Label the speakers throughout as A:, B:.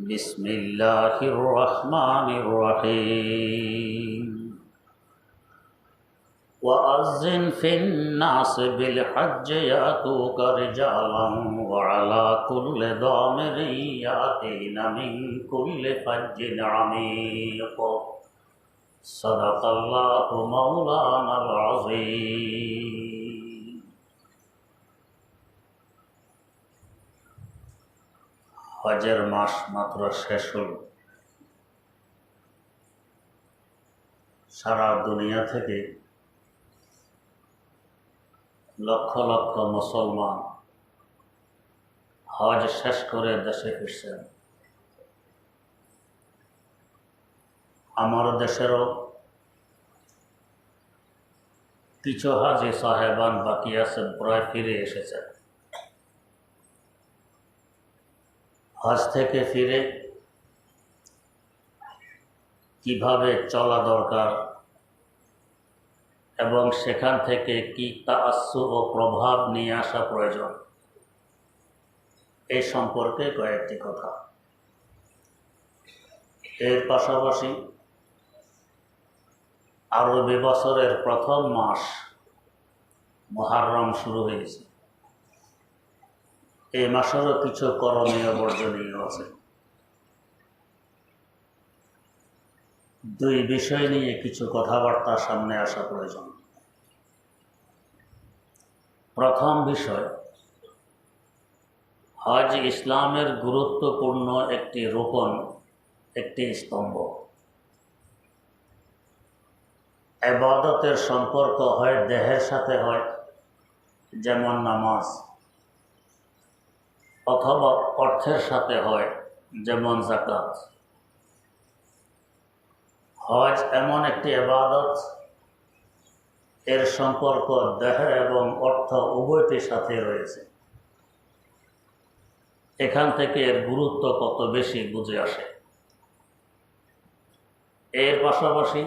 A: بسم الله الرحمن الرحيم. وأذن في الناس بالحج يأتوك رجالا وعلى كل ضامر يأتين من كل فج عميق. صدق الله مولانا العظيم. হজের মাস মাত্র শেষ হল। সারা দুনিয়া থেকে লক্ষ লক্ষ মুসলমান হজ শেষ করে দেশে ফিরছেন। আমার দেশেরও কিছু হাজি সাহেবান বাকি আছেন, প্রায় ফিরে এসেছেন। হজ থেকে ফিরে কীভাবে চলা দরকার এবং সেখান থেকে কি তাসু ও প্রভাব নিয়ে আসা প্রয়োজন? এই সম্পর্কে কয়েকটি কথা। এর পাশাপাশি আরবি বছরের প্রথম মাস মহারম শুরু হয়েছে। এই মাসেরও কিছু করণীয়, বর্জনীয় আছে। দুই বিষয় নিয়ে কিছু কথাবার্তা সামনে আসা প্রয়োজন। প্রথম বিষয়, হজ ইসলামের গুরুত্বপূর্ণ একটি রোপণ, একটি স্তম্ভ। এবাদতের সম্পর্ক হয়, দেহের সাথে হয়, যেমন নামাজ। অথবা অর্থের সাথে হয়, যেমন জাকাত হজ এমন একটি আবাদত এর সম্পর্ক দেহ এবং অর্থ উভয়টির সাথে রয়েছে। এখান থেকে এর গুরুত্ব কত বেশি বুঝে আসে। এর পাশাপাশি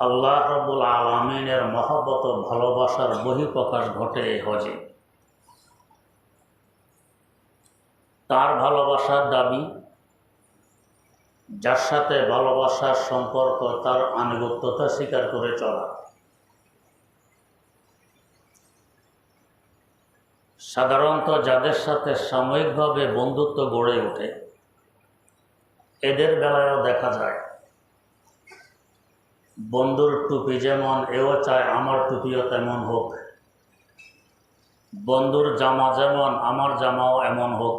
A: আল্লাহ রবুল আলমিনের মহব্বত ভালোবাসার বহিঃপ্রকাশ ঘটে এই হজে। তার ভালোবাসার দাবি, যার সাথে ভালোবাসার সম্পর্ক, তার আনুগত্যতা স্বীকার করে চলা। সাধারণত যাদের সাথে সাময়িকভাবে বন্ধুত্ব গড়ে ওঠে, এদের বেলায়ও দেখা যায়, বন্ধুর টুপি যেমন এও চায়, আমার টুপিও তেমন হোক। বন্ধুর জামা যেমন, আমার জামাও এমন হোক।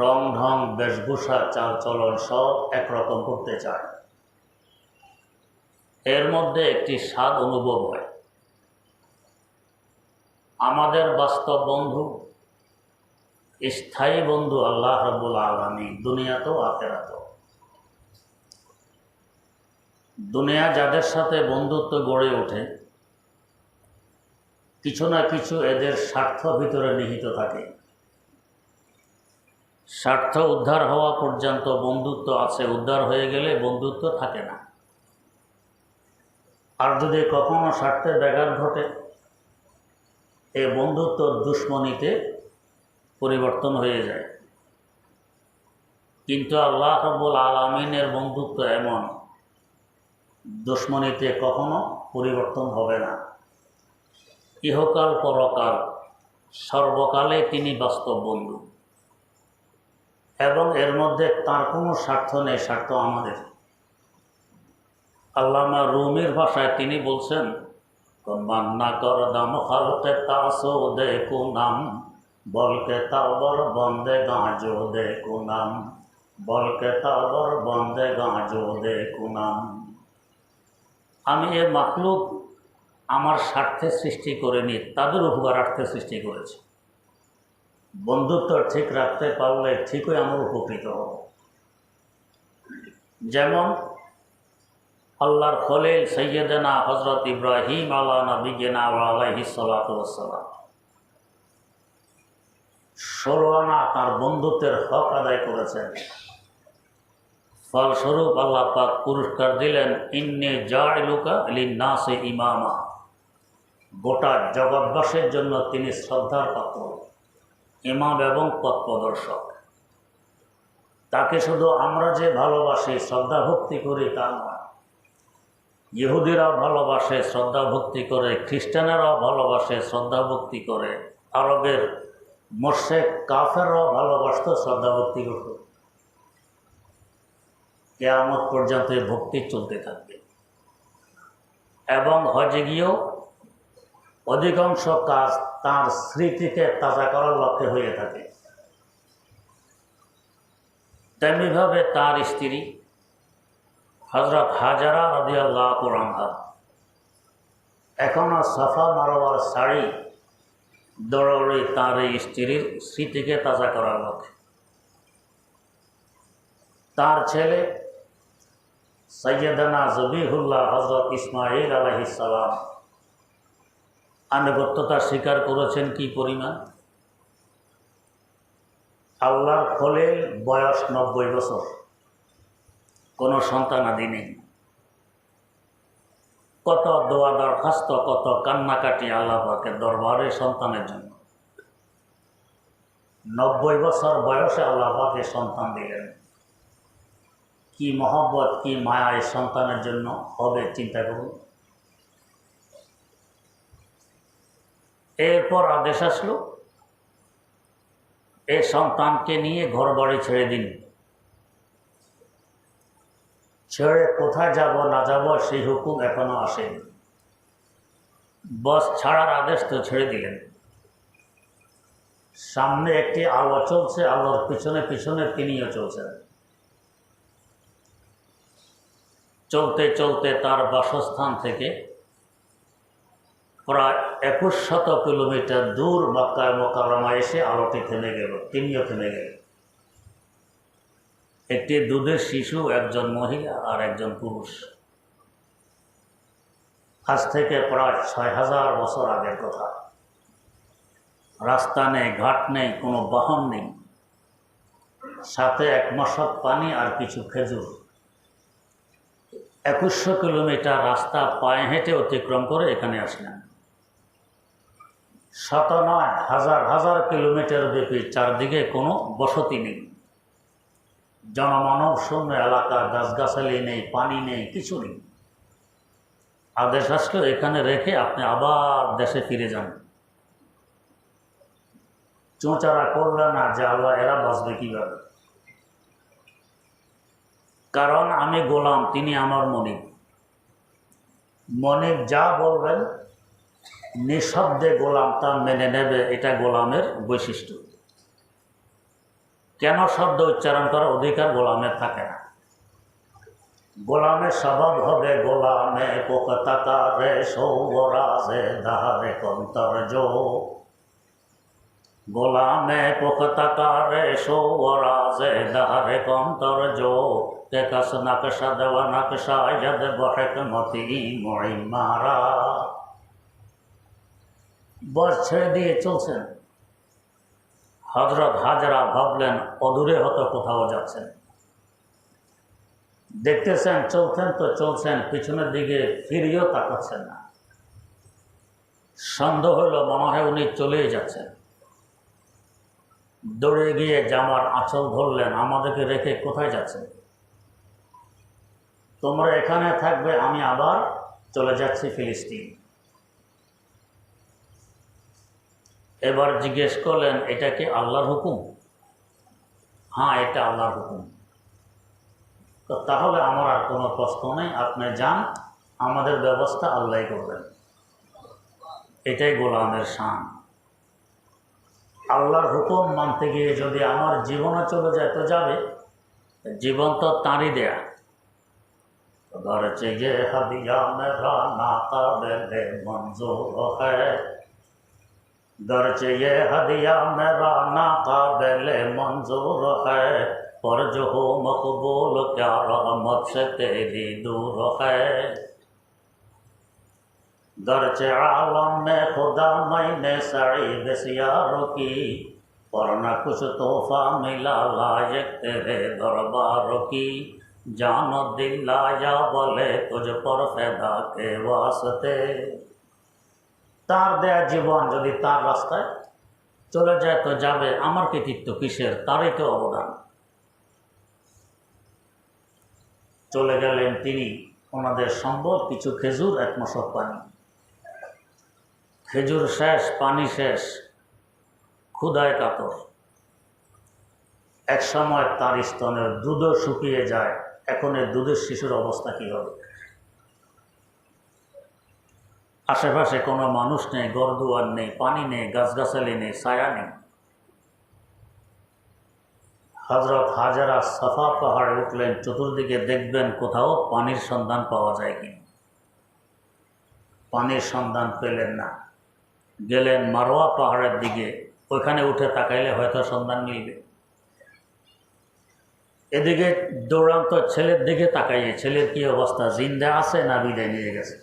A: রং ঢং বেশভূষা চাল চলন সব একরকম করতে চায়। এর মধ্যে একটি স্বাদ অনুভব হয়। আমাদের বাস্তব বন্ধু, স্থায়ী বন্ধু আল্লাহ রবুল আলমী দুনিয়াতেও আখেরাতেও। দুনিয়া যাদের সাথে বন্ধুত্ব গড়ে ওঠে, কিছু না কিছু এদের স্বার্থ ভিতরে নিহিত থাকে। স্বার্থ উদ্ধার হওয়া পর্যন্ত বন্ধুত্ব আছে। উদ্ধার হয়ে গেলে বন্ধুত্ব থাকে না। আর যদি কখনো স্বার্থে ব্যাঘাত ঘটে এই বন্ধুত্ব দুশ্মনীতে পরিবর্তন হয়ে যায়। কিন্তু আল্লাহ রব্বুল আলমিনের বন্ধুত্ব এমন, দুশ্মনীতে কখনো পরিবর্তন হবে না। ইহকাল পরকাল, সর্বকালে তিনি বাস্তব বন্ধু। এবং এর মধ্যে তার কোনো স্বার্থ নেই, স্বার্থ আমাদের। আল্লামা রুমির ভাষায় তিনি বলছেন মান্না কর দাম খালকে তাসো দে কুনাম বলকে তাবর বন্দে গাঁজো দে কুনাম বলকে তাবর বন্দে গাঁজো দে কুনাম আমি এ মাকলুক আমার স্বার্থে সৃষ্টি করিনি, তাদের উপকারার্থে সৃষ্টি করেছি। বন্ধুত্ব ঠিক রাখতে পারলে ঠিকই আমরা উপকৃত হব। যেমন আল্লাহর খলিল সৈয়দনা হজরত ইব্রাহিম আল্লাহ নবীনা আলাইহি সালাতাম ষোলো তার বন্ধুত্বের হক আদায় করেছেন। ফলস্বরূপ আল্লাহ পাক পুরস্কার দিলেন, ইন্নে জাইলুকা লিন্নাসে ইমামা। গোটা জগৎবাসের জন্য তিনি শ্রদ্ধার পাত্র। ইমাম এবং পথ প্রদর্শক। তাকে শুধু আমরা যে ভালোবাসি, শ্রদ্ধা ভক্তি করি তা নয়। ইহুদিরাও ভালোবাসে, শ্রদ্ধা ভক্তি করে। খ্রিস্টানেরাও ভালোবাসে, শ্রদ্ধা ভক্তি করে। আরবের মোর্শেক কাফেররাও ভালোবাসত, শ্রদ্ধা ভক্তি করত। কেয়ামত পর্যন্ত ভক্তি চলতে থাকবে। এবং হজে গিয়েও অধিকাংশ কাজ তার স্মৃতিকে তাজা করার লক্ষ্যে হয়ে থাকে। তেমনিভাবে তার স্ত্রী হজরত হাজারা রদিয়াল্লাহ কুরআনহা এখনও সফা মারোয়ার শাড়ি দৌড়ে তার এই স্ত্রীর স্মৃতিকে তাজা করার লক্ষ্যে। তার ছেলে সৈয়দনা জবিহুল্লাহ হজরত ইসমাইল আলহিসাল্লাম আনুগত্যতা স্বীকার করেছেন কি পরিমাণ? আল্লাহর ফলে বয়স নব্বই বছর। কোনো সন্তান আদি নেই। কত দোয়া দরখাস্ত, কত কান্নাকাটি আল্লাহকে দরবারে সন্তানের জন্য। নব্বই বছর বয়সে আল্লাহকে সন্তান দিলেন। কি মহব্বত, কি মায়া এই সন্তানের জন্য হবে, চিন্তা করুন। এরপর আদেশ আসলো এই সন্তানকে নিয়ে ঘর বাড়ি ছেড়ে দিন। ছেড়ে কোথায় যাব, না যাব, সেই হুকুম এখনও আসেনি। বস ছাড়ার আদেশ তো ছেড়ে দিলেন। সামনে একটি আলো চলছে, আলোর পিছনে পিছনে তিনিও চলছেন। চলতে চলতে তার বাসস্থান থেকে প্রায় একুশ শত কিলোমিটার দূর মক্কায় মোকারমা এসে আলোটি থেমে গেল, তিনিও থেমে গেল একটি দুধের শিশু, একজন মহিলা আর একজন পুরুষ। আজ থেকে প্রায় ছয় হাজার বছর আগের কথা। রাস্তা নেই, ঘাট নেই, কোনো বাহন নেই। সাথে এক মশক পানি আর কিছু খেজুর। একুশশো কিলোমিটার রাস্তা পায়ে হেঁটে অতিক্রম করে এখানে আসলেন। শত নয় হাজার হাজার কিলোমিটার ব্যাপী চারদিকে কোনো বসতি নেই। জনমানব শূন্য এলাকা, গাছগাছালি নেই, পানি নেই, কিছু নেই। আদেশ আসলে এখানে রেখে আপনি আবার দেশে ফিরে যান। চোঁচারা করলে না যে আল্লাহ এরা বাঁচবে কীভাবে? কারণ আমি গোলাম, তিনি আমার মনিক মনিক যা বলবেন নিঃশব্দে গোলাম তা মেনে নেবে এটা গোলামের বৈশিষ্ট্য। কেন শব্দ উচ্চারণ করার অধিকার গোলামের থাকে না? গোলামের স্বভাব হবে গোলামে পোকতাকারে সৌরাজে দাহারে কন্তর্য গোলামে পোকতাকারে সৌরাজে দাহারে কন্তর্য তেকাস নাকশা দেওয়া নাকশা ইয়াদ বহেক মতি মরি মারা বস ছেড়ে দিয়ে চলছেন। হজরত হাজরা ভাবলেন, অদূরে হয়তো কোথাও যাচ্ছেন। দেখতেছেন, চলছেন তো চলছেন, পিছনের দিকে ফিরিয়েও তাকাচ্ছেন না। সন্দেহ হলো মনে হয় উনি চলেই যাচ্ছেন। দৌড়ে গিয়ে জামার আঁচল ধরলেন, আমাদেরকে রেখে কোথায় যাচ্ছেন? তোমরা এখানে থাকবে, আমি আবার চলে যাচ্ছি ফিলিস্তিন। এবার জিজ্ঞেস করলেন এটা কি আল্লাহর হুকুম হ্যাঁ এটা আল্লাহর হুকুম তো তাহলে আমার আর কোনো প্রশ্ন নেই আপনি যান আমাদের ব্যবস্থা আল্লাহ করবেন এটাই গোলামের শান আল্লাহর হুকুম মানতে গিয়ে যদি আমার জীবনে চলে যায় তো যাবে জীবন তো তাঁরই দেয়া घर चाहिए हदिया मेरा नाता बेले मंजूर है درچ یہ ہدیہ میرا ناقابل منظور ہے۔ پر جو ہو مقبول، کیا رحمت سے تیری دور ہے۔ درچ عالم میں خدا میں نے سعی بسیار کی ورنہ کچھ تحفہ ملا لائق تیرے دربار کی۔ جان دل لایا بولے، تجھ پر فیدا کے واسطے۔ তার দেয়া জীবন যদি তার রাস্তায় চলে যায়, তো যাবে আমার কৃতিত্ব কিসের? তারই তো অবদান। চলে গেলেন তিনি ওনাদের সম্বল, কিছু খেজুর, এক পানি। খেজুর শেষ, পানি শেষ ক্ষুদায় কাতর। এক সময় তার স্তনের দুধও শুকিয়ে যায়, এখন এই দুধের শিশুর অবস্থা কী হবে? আশেপাশে কোনো মানুষ নেই, গরদুয়ার নেই, পানি নেই, গাছগাছালি নেই, ছায়া নেই। হজরত হাজারা সাফা পাহাড়ে উঠলেন, চতুর্দিকে দেখবেন কোথাও পানির সন্ধান পাওয়া যায় কি পানির সন্ধান পেলেন না। গেলেন মারোয়া পাহাড়ের দিকে, ওইখানে উঠে তাকাইলে হয়তো সন্ধান মিলবে। এদিকে দৌড়ান্ত ছেলের দিকে তাকাইয়ে, ছেলের কি অবস্থা? জিন্দা আছে না বিদায় নিয়ে গেছে?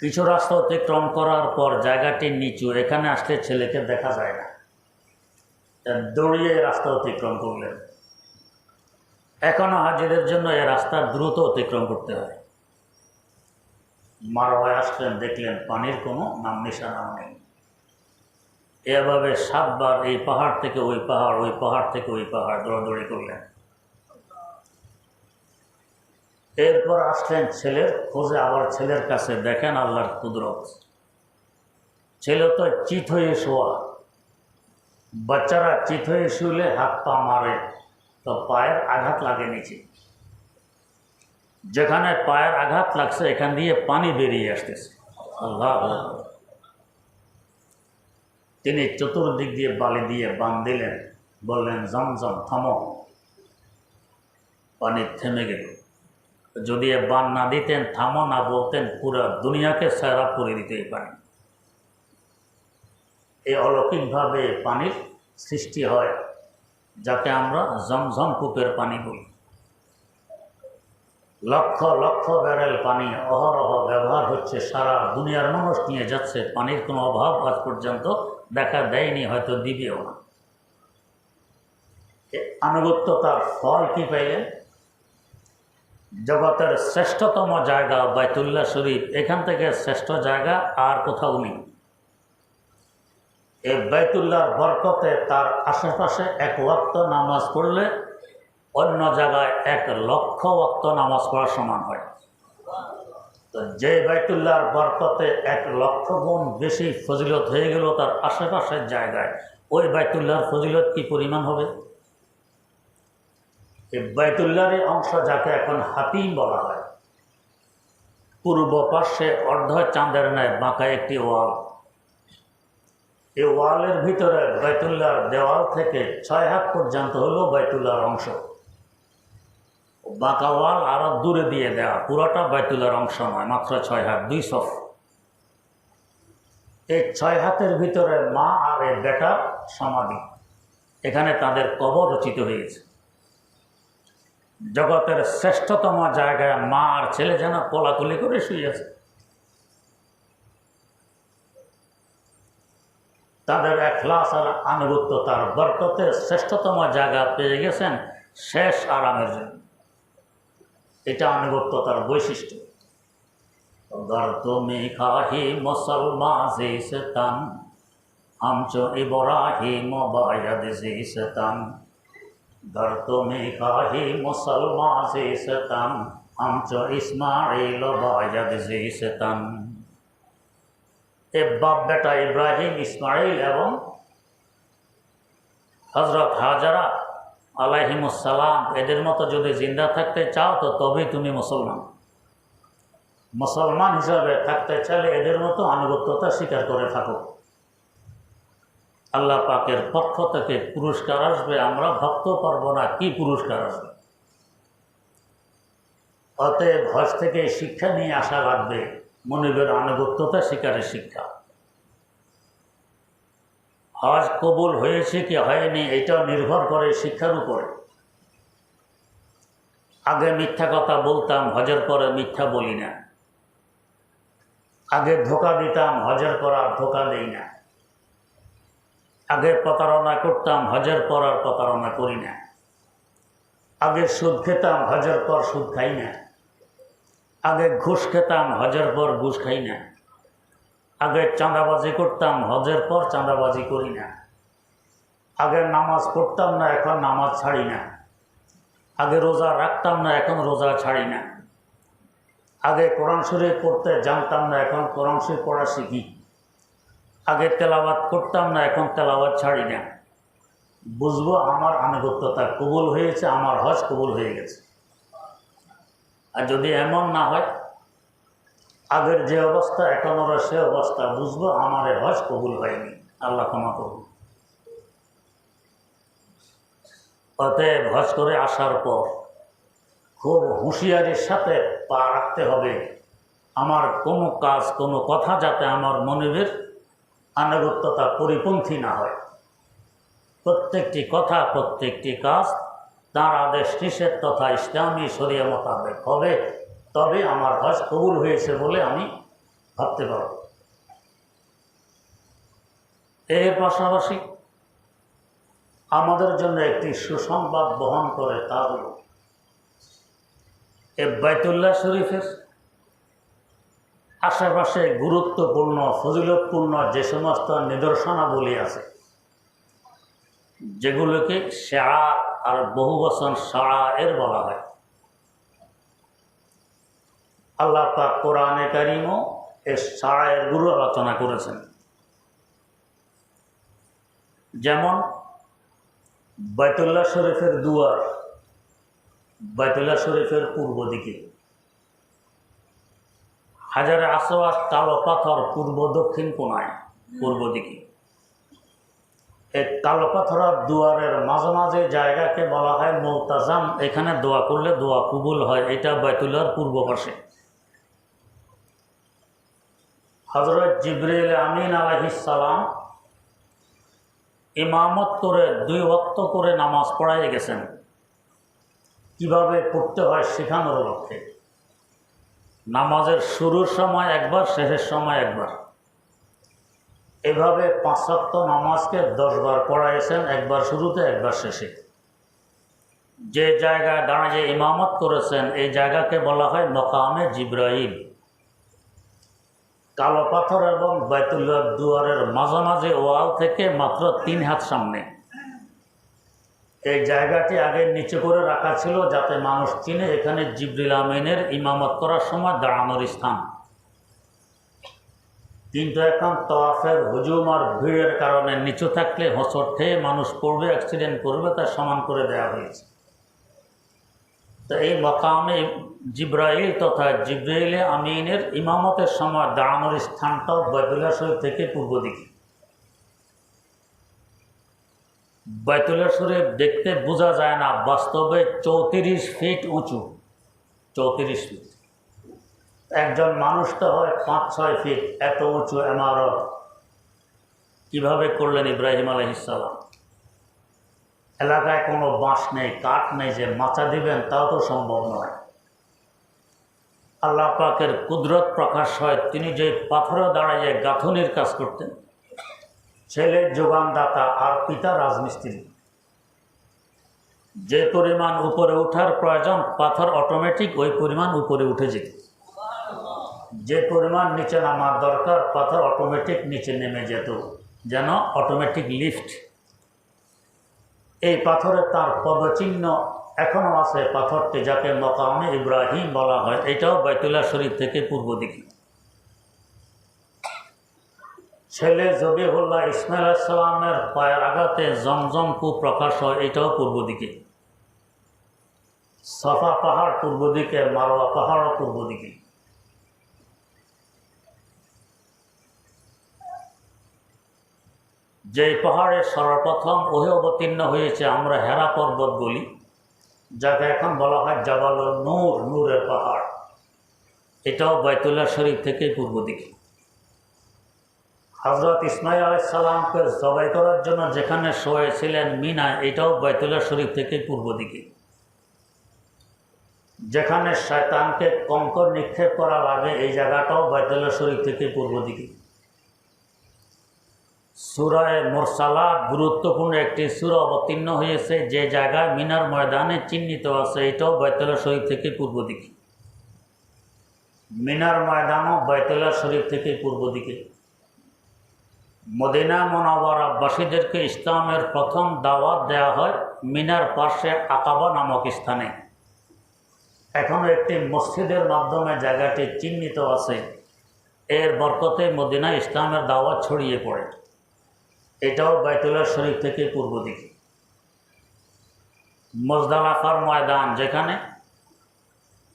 A: কিছু রাস্তা অতিক্রম করার পর জায়গাটি নিচু, এখানে আসলে ছেলেকে দেখা যায় না। দৌড়িয়ে রাস্তা অতিক্রম করলেন। এখনও হাজিরের জন্য এই রাস্তা দ্রুত অতিক্রম করতে হয়। মারোয়ায় আসলেন, দেখলেন পানির কোনো নাম নিশানাও নেই। এভাবে সাতবার এই পাহাড় থেকে ওই পাহাড় ওই পাহাড় থেকে ওই পাহাড় দৌড়াদৌড়ি করলেন। এরপর আসলেন ছেলের খোঁজে, আবার ছেলের কাছে দেখেন আল্লাহর কুদরত। ছেলে তো চিত হয়ে শোয়া। বাচ্চারা চিত হয়ে শুলে হাত পা মারে, তো পায়ের আঘাত লাগে নিচে। যেখানে পায়ের আঘাত লাগছে, এখান দিয়ে পানি বেরিয়ে আসতেছে। আল্লাহ তিনি চতুর্দিক দিয়ে বালি দিয়ে বান দিলেন। বললেন জমজম থামো। পানি থেমে গেল। যদি এ বান না দিতেন, থামো না বলতেন, পুরো দুনিয়াকে সারা করে দিতেই পারেন। এই অলৌকিকভাবে পানির সৃষ্টি হয়, যাকে আমরা জমঝম কূপের পানি বলি। লক্ষ লক্ষ ব্যারেল পানি অহরহ ব্যবহার হচ্ছে, সারা দুনিয়ার মানুষ নিয়ে যাচ্ছে। পানির কোনো অভাব আজ পর্যন্ত দেখা দেয়নি, হয়তো দিবেও না। আনুগত্যতার ফল কি পাইলেন? জগতের শ্রেষ্ঠতম জায়গা বাইতুল্লাহ শরীফ। এখান থেকে শ্রেষ্ঠ জায়গা আর কোথাও নেই। এই বাইতুল্লাহর বরকতে তার আশেপাশে এক ওয়াক্ত নামাজ পড়লে অন্য জায়গায় এক লক্ষ ওয়াক্ত নামাজ পড়ার সমান হয়। তো যে বাইতুল্লাহর বরকতে এক লক্ষ গুণ বেশি ফজিলত হয়ে গেল তার আশেপাশের জায়গায়, ওই বাইতুল্লাহর ফজিলত কি পরিমাণ হবে? এই বাইতুল্লাহরই অংশ যাকে এখন হাতিম বলা হয়। পূর্ব পার্শ্বে অর্ধ চাঁদের ন্যায় বাঁকা একটি ওয়াল। এই ওয়ালের ভিতরে বাইতুল্লাহর দেওয়াল থেকে ছয় হাত পর্যন্ত হলো বাইতুল্লাহর অংশ। বাঁকা ওয়াল আরও দূরে দিয়ে দেওয়া পুরোটা বাইতুল্লাহর অংশ নয়, মাত্র ছয় হাত, দুই সফ। এই ছয় হাতের ভিতরে মা আর এই বেটা সমাধি। এখানে তাদের কবর রচিত হয়েছে। জগতের শ্রেষ্ঠতম জায়গায় মা আর ছেলে যেন কোলাকুলি করে শুয়েছে তাদের এখলাস আর আনুগত্যতার বরকতের শ্রেষ্ঠতম জায়গা পেয়ে গেছেন শেষ আরামের জন্য এটা আনুগত্যতার বৈশিষ্ট্য गर तुम्हें खाही मुसलमान से सतन हम चो इब्राहिम बायद से सतन गर तुम्हें खाही मुसलमान से सतन हम चो इस्माइल बायद से सतन এ বাপ বেটা ইব্রাহিম ইসমাইল এবং হজরত হাজারা আলাইহিমুসালাম এদের মতো যদি জিন্দা থাকতে চাও তো তবেই তুমি মুসলমান মুসলমান হিসাবে থাকতে চাইলে এদের মতো আনুগত্যতা স্বীকার করে থাকো আল্লাহ পাকের পক্ষ থেকে পুরস্কার আসবে, আমরা ভাবতেও পারব না, কি পুরস্কার আসবে? অতএব হজ থেকে শিক্ষা নিয়ে আসা লাগবে, মনিবের আনুগত্যতা স্বীকারের শিক্ষা। হজ কবুল হয়েছে কি হয়নি, এটাও নির্ভর করে শিক্ষার উপরে। আগে মিথ্যা কথা বলতাম, হজের পরে মিথ্যা বলি না। আগে ধোকা দিতাম, হজের পর আর ধোকা দিই না। আগে প্রতারণা করতাম, হজের পর আর প্রতারণা করি না। আগে সুদ খেতাম, হজের পর সুদ খাই না। আগে ঘুষ খেতাম, হজের পর ঘুষ খাই না। আগে চাঁদাবাজি করতাম, হজের পর চাঁদাবাজি করি না। আগে নামাজ পড়তাম না, এখন নামাজ ছাড়ি না। আগে রোজা রাখতাম না, এখন রোজা ছাড়ি না। আগে কোরআন শরীফ পড়তে জানতাম না, এখন কোরআন শরীফ পড়া শিখি। আগে তেলাওয়াত করতাম না, এখন তেলাওয়াত ছাড়ি না। বুঝব আমার আনুগত্যতা কবুল হয়েছে, আমার হজ কবুল হয়ে গেছে। আর যদি এমন না হয়, আগের যে অবস্থা এখন ওরা সে অবস্থা, বুঝব আমার হজ কবুল হয়নি। আল্লাহ ক্ষমা করুন। অতএব হজ করে আসার পর খুব হুঁশিয়ারির সাথে পা রাখতে হবে। আমার কোনো কাজ, কোনো কথা যাতে আমার মনিবের আনুগত্যতা পরিপন্থী না হয়। প্রত্যেকটি কথা, প্রত্যেকটি কাজ তার আদেশ, নিষেধ তথা ইসলামী শরিয়া মোতাবেক হবে। তবে আমার হজ কবুল হয়েছে বলে আমি ভাবতে পারব। এর পাশাপাশি আমাদের জন্য একটি সুসংবাদ বহন করে তা হল এ বাইতুল্লাহ শরীফের আশেপাশে গুরুত্বপূর্ণ, ফজিলতপূর্ণ যে সমস্ত নিদর্শনাবলী আছে, যেগুলোকে শাহ আর বহু বচন এর বলা হয়। আল্লাহ পাক কোরআনে কারিমও এর সাড়ায়ের গুরু আলোচনা করেছেন। যেমন বাইতুল্লাহ শরীফের দুয়ার, বাইতুল্লাহ শরীফের পূর্ব দিকে। হাজারে আসোয়ার কালো পাথর পূর্ব, দক্ষিণ কোনায়, পূর্ব দিকে। এই কালো পাথরের দুয়ারের মাঝে মাঝে জায়গাকে বলা হয় মৌতাজাম এখানে দোয়া করলে দোয়া কবুল হয়, এটা বাইতুল্লাহর পূর্ব পাশে। হজরত জিবরিল আমিন আলাহিসাল্লাম ইমামত করে দুই ওক্ত করে নামাজ পড়াই গেছেন। কীভাবে পড়তে হয় শেখানোর লক্ষ্যে। নামাজের শুরুর সময় একবার, শেষের সময় একবার। এভাবে পাঁচশক্ত নামাজকে দশবার পড়াইছেন, একবার শুরুতে, একবার শেষে। যে জায়গায় দাঁড়িয়ে ইমামত করেছেন, এই জায়গাকে বলা হয় মকামে জিব্রাহিম কালো পাথর এবং বাইতুল্লাহ দুয়ারের মাঝামাঝি ওয়াল থেকে মাত্র তিন হাত সামনে। এই জায়গাটি আগে নিচে করে রাখা ছিল যাতে মানুষ চিনে, এখানে জিবরিল আমিনের ইমামত করার সময় দাঁড়ানোর স্থান। কিন্তু এখন তওয়াফের হুজুম আর ভিড়ের কারণে নিচু থাকলে হোঁচট খেয়ে মানুষ পড়বে অ্যাক্সিডেন্ট করবে, তা সমান করে দেওয়া হয়েছে। তো এই মকামে জিব্রাইল তথা জিব্রাইলে আমিনের ইমামতের সময় দাঁড়ানোর স্থানটাও বাইতুল্লাহ থেকে পূর্ব দিকে। বাইতুল্লাহ শরীফ দেখতে বোঝা যায় না, বাস্তবে চৌত্রিশ ফিট উঁচু। চৌত্রিশ ফিট একজন মানুষ তো হয় পাঁচ, ছয় ফিট এত উঁচু এমারত। কীভাবে করলেন ইব্রাহিম আলহিসাল্লাম এলাকায় কোনো বাঁশ নেই, কাঠ নেই যে মাচা দিবেন, তাও তো সম্ভব নয়। আল্লাহ পাকের কুদরত প্রকাশ হয়, তিনি যে পাথরে দাঁড়াইয়ে গাঁথনির কাজ করতেন। ছেলে যোগানদাতা আর পিতা রাজমিস্ত্রি। যে পরিমাণ উপরে ওঠার প্রয়োজন, পাথর অটোমেটিক ওই পরিমাণ উপরে উঠে যেত যে পরিমাণ নিচে নামার দরকার, পাথর অটোমেটিক নিচে নেমে যেত, যেন অটোমেটিক লিফট এই পাথরে তার পদচিহ্ন এখনও আছে, পাথরটি যাকে মকামে ইব্রাহিম বলা হয়, এটাও বাইতুল্লাহ শরীফ থেকে পূর্ব দিকে। ছেলে জবিহুল্লাহ ইসমাইল সালামের পায়ের আঘাতে জমজম কু প্রকাশ হয়, এটাও পূর্ব দিকে সফা পাহাড় পূর্ব দিকে মারোয়া পাহাড়ও পূর্ব দিকে যে পাহাড়ে সর্বপ্রথম ওহে অবতীর্ণ হয়েছে আমরা হেরা পর্বত বলি, যাকে এখন বলা হয় জাবাল নূর, নূরের পাহাড়। এটাও বাইতুল্লাহ শরীফ থেকে পূর্ব দিকে হজরত ইসমাইল আলাইসাল্লামকে জবাই করার জন্য যেখানে শোয়েছিলেন মিনা, এটাও বাইতুল্লাহ শরীফ থেকে পূর্ব দিকে। যেখানে শয়তানকে কঙ্কর নিক্ষেপ করা লাগে এই জায়গাটাও বাইতুল্লাহ শরীফ থেকে পূর্ব দিকে। সুরায় মোরসালা গুরুত্বপূর্ণ একটি সুরা অবতীর্ণ হয়েছে, যে জায়গায় মিনার ময়দানে চিহ্নিত আছে, এটাও বাইতুল্লাহ শরীফ থেকে পূর্ব দিকে। মিনার ময়দানও বাইতুল্লাহ শরীফ থেকে পূর্ব দিকে। মদিনা মনোবরাবাসীদেরকে ইসলামের প্রথম দাওয়াত দেওয়া হয় মিনার পাশে আকাবা নামক স্থানে। এখনও একটি মসজিদের মাধ্যমে জায়গাটি চিহ্নিত আছে। এর বরকতে মদিনা ইসলামের দাওয়াত ছড়িয়ে পড়ে। এটাও বাইতুল্লাহ শরীফ থেকে পূর্ব দিকে। মজদালাফার ময়দান যেখানে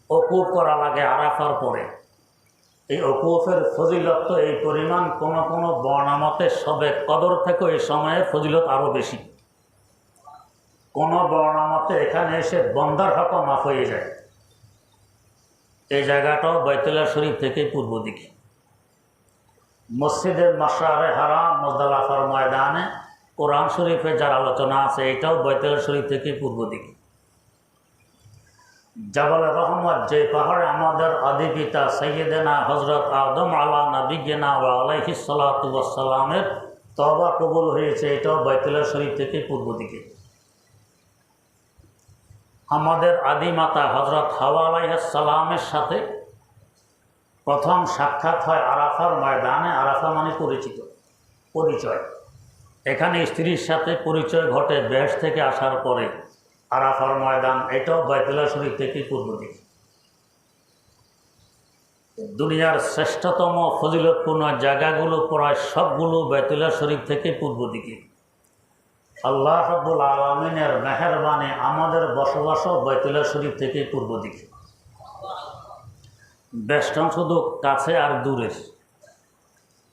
A: অকুপ করা লাগে আরাফার পরে। এই অকুফের ফজিলত, এই পরিমাণ কোন কোন বর্ণামতে সবে কদর থেকে এই সময়ে ফজিলত আরও বেশি। কোন বর্ণামতে এখানে এসে বন্দার হক মাফ হয়ে যায়। এই জায়গাটাও বাইতুল্লাহ শরীফ থেকে পূর্ব দিকে। মসজিদের মশারে হারাম, মজদালাফার ময়দানে কোরআন শরীফে যার আলোচনা আছে, এটাও বৈতুল্লাহ শরীফ থেকে পূর্ব দিকে। জাবাল রহমত, যে পাহাড়ে আমাদের আদি পিতা সৈয়দেনা হজরত আদম আলা ও আলাইহি সালাতামের তবা কবুল হয়েছে, এটাও বৈতুল্লাহ শরীফ থেকে পূর্ব দিকে। আমাদের আদি মাতা হজরত হাওয়া আলাইসালামের সাথে প্রথম সাক্ষাৎ হয় আরাফার ময়দানে, আরাফা মানে পরিচিত, পরিচয়। এখানে স্ত্রীর সাথে পরিচয় ঘটে বেশ থেকে আসার পরে। আরাফার ময়দান, এটাও বাইতুল্লাহ শরীফ থেকে পূর্ব দিকে। দুনিয়ার শ্রেষ্ঠতম ফজিলতপূর্ণ জায়গাগুলো প্রায় সবগুলো বাইতুল্লাহ শরীফ থেকে পূর্ব দিকে। আল্লাহ রব্বুল আলমিনের মেহরবানে আমাদের বসবাসও বাইতুল্লাহ শরীফ থেকে পূর্ব দিকে। বেষ্টন শুধু কাছে আর দূরে।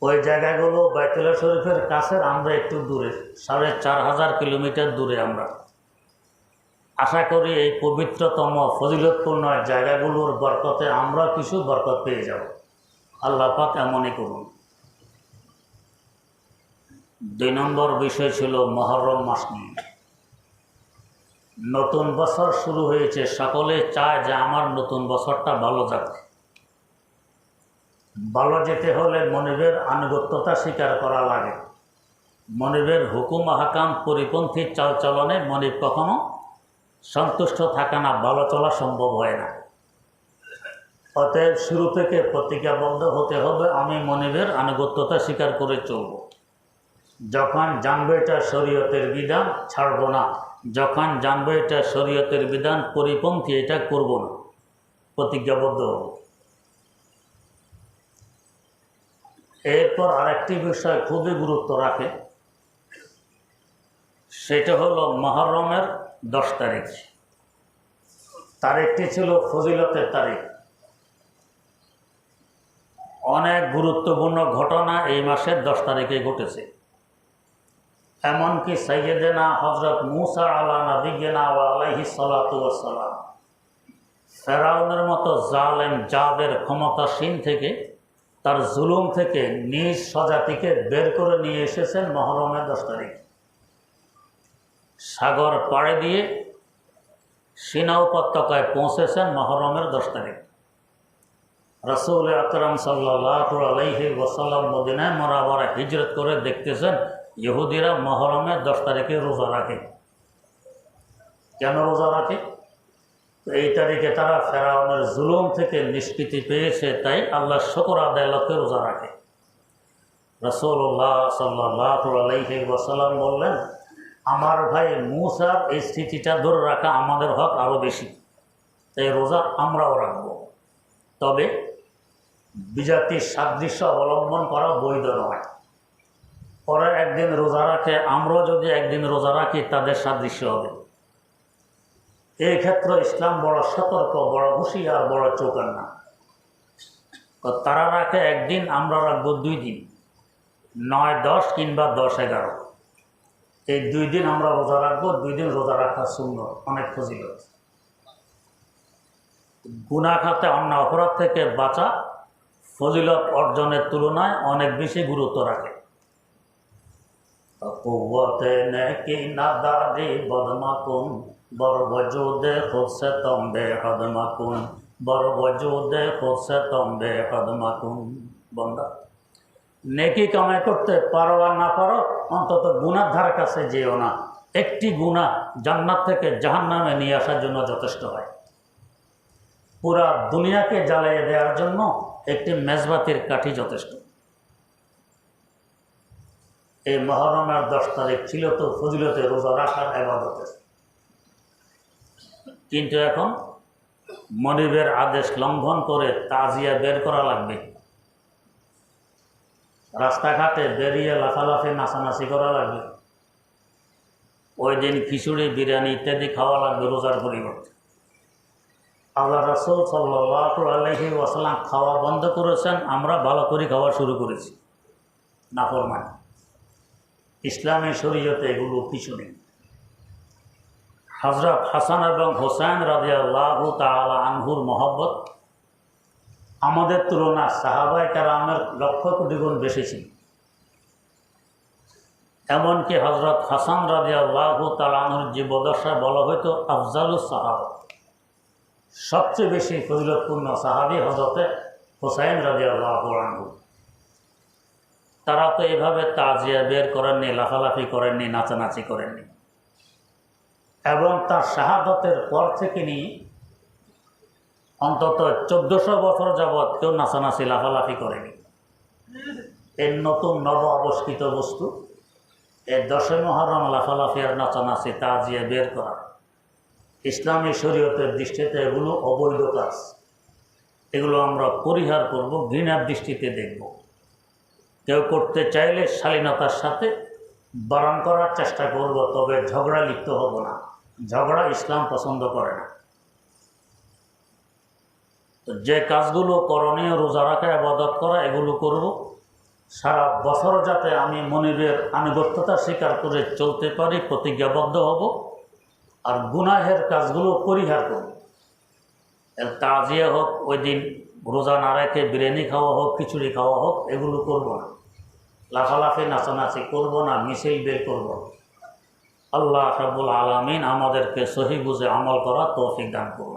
A: ওই জায়গাগুলো বাইতুল্লাহ শরীফের কাছে আমরা একটু দূরে, সাড়ে চার হাজার কিলোমিটার দূরে আমরা। আশা করি এই পবিত্রতম, ফজিলতপূর্ণ জায়গাগুলোর বরকতে আমরা কিছু বরকত পেয়ে যাব। আল্লাহ পাক এমনই করুন। দুই নম্বর বিষয় ছিল মহরম মাস নিয়ে নতুন বছর শুরু হয়েছে, সকলে চায় যে আমার নতুন বছরটা ভালো যাক। ভালো যেতে হলে মনিবের আনুগত্যতা স্বীকার করা লাগে। মনিবের হুকুম হাকাম পরিপন্থী চালচলনে মনিব কখনো সন্তুষ্ট থাকা না, ভালো চলা সম্ভব হয় না। অতএব শুরু থেকে প্রতিজ্ঞাবদ্ধ হতে হবে, আমি মনিবের আনুগত্যতা স্বীকার করে চলব। যখন জানব এটা শরীয়তের বিধান, ছাড়ব না। যখন জানবে এটা শরীয়তের বিধান, পরিপন্থী এটা করব না। প্রতিজ্ঞাবদ্ধ হব। এরপর আরেকটি বিষয় খুবই গুরুত্ব রাখে। সেটা হলো মহরমের দশ তারিখ। তারিখটি ছিল ফজিলতের তারিখ। অনেক গুরুত্বপূর্ণ ঘটনা এই মাসের দশ তারিখে ঘটেছে। এমনকি সৈয়দেনা হজরত মুসা আলা ও আলাইহি সালাতাম ফেরাউনের মতো জালেম জাদের ক্ষমতাসীন থেকে, তার জুলুম থেকে নিজ স্বজাতিকে বের করে নিয়ে এসেছেন মহরমের দশ তারিখ। সাগর পাড়ে দিয়ে সিনা উপত্যকায় পৌঁছেছেন মহরমের দশ তারিখ। রসুল আকরম সাল্লাহ ওসাল্লাম মদিনায় মরাবারা হিজরত করে দেখতেছেন ইহুদিরা মহরমের দশ তারিখে রোজা রাখে। কেন রোজা রাখে? তো এই তারিখে তারা ফেরাউনের জুলুম থেকে নিষ্কৃতি পেয়েছে, তাই আল্লাহ শকর আদায় লক্ষ্যে রোজা রাখে। রসুল্লাহ সাল্লাহ আলাইহি ওয়াসাল্লাম বললেন আমার ভাই মুসার এই স্থিতিটা ধরে রাখা আমাদের হক আরও বেশি। তাই রোজা আমরাও রাখব। তবে বিজাতির সাদৃশ্য অবলম্বন করা বৈধ নয়। পরে একদিন রোজা রাখে, আমরাও যদি একদিন রোজা রাখি, তাদের সাদৃশ্য হবে। এই ক্ষেত্রে ইসলাম বড় সতর্ক, বড় হুঁশিয়ার, বড় চৌকান না তারা রাখে একদিন, আমরা রাখব দুই দিন। নয়, দশ কিংবা দশ, এগারো। এই দুই দিন আমরা রোজা রাখব, দুই দিন রোজা রাখা শূন্য অনেক ফজিলত। গুণা খাতে অন্য অপরাধ থেকে বাঁচা ফজিলত অর্জনের তুলনায় অনেক বেশি গুরুত্ব রাখে। হদমাকুন বন্দা। নেকি কামাই করতে পারো আর না পারো, অন্তত গুণার ধার কাছে যেও না। একটি গুণা জান্নাত থেকে জাহান নামে নিয়ে আসার জন্য যথেষ্ট হয়। পুরা দুনিয়াকে জ্বালিয়ে দেওয়ার জন্য একটি মেজবাতির কাঠি যথেষ্ট। এই মহরমের দশ তারিখ ছিল তো ফজিলতে রোজা রাখার এবাদতের কিন্তু এখন মনিবের আদেশ লঙ্ঘন করে তাজিয়া বের করা লাগবে। রাস্তাঘাটে বেরিয়ে লাফালাফি, নাচানাচি করা লাগবে। ওই দিন খিচুড়ি, বিরিয়ানি ইত্যাদি খাওয়া লাগবে রোজার পরিবর্তে। আল্লাহ রসুল আলহি ওয়াসালাম খাওয়া বন্ধ করেছেন, আমরা ভালো করে খাওয়া শুরু করেছি। নাফরমান। ইসলামের শরীয়তে এগুলো কিছু নেই হজরত হাসান এবং হোসেন রাজিয়াল্লাহ তালা আনহুর মহব্বত আমাদের তুলনা সাহাবাই কারামের লক্ষ কোটি গুণ বেশি ছিল। এমনকি হজরত হাসান রাজিয়াল্লাহ তালাহুর জীবদশা বলা হয়তো আফজালুস সাহাব। সবচেয়ে বেশি ফজিলতপূর্ণ সাহাবি হজরতে হোসাইন রাজিয়াল্লাহ আনহু। তারা তো এভাবে তাজিয়া বের করেননি, লাফালাফি করেননি, নাচানাচি করেননি। এবং তার শাহাদতের পর থেকে নিয়ে অন্তত চোদ্দশো বছর যাবৎ কেউ নাচানাচি, লাফালাফি করেনি। এর নতুন নব আবিষ্কৃত বস্তু এর দশে মহরম লাফালাফি আর নাচানাচি তাজিয়া বের করা। ইসলামী শরীয়তের দৃষ্টিতে এগুলো অবৈধ কাজ। এগুলো আমরা পরিহার করব, ঘৃণার দৃষ্টিতে দেখব। কেউ করতে চাইলে শালীনতার সাথে বারণ করার চেষ্টা করব, তবে ঝগড়া লিপ্ত হব না। ঝগড়া ইসলাম পছন্দ করে না। যে কাজগুলো করণীয় রোজা রাখা আবাদত করা, এগুলো করব। সারা বছর যাতে আমি মনিবের আনুগত্যতা স্বীকার করে চলতে পারি, প্রতিজ্ঞাবদ্ধ হব আর গুনাহের কাজগুলো পরিহার করব। তাজিয়া হোক, ওই দিন রোজা না রেখে বিরিয়ানি খাওয়া হোক, খিচুড়ি খাওয়া হোক, এগুলো করব না। লাফালাফি, নাচানাচি করব না মিছিল বের করব আল্লাহ রাবুল আলমিন আমাদেরকে সহি বুঝে আমল করা তৌফিক দান করুন।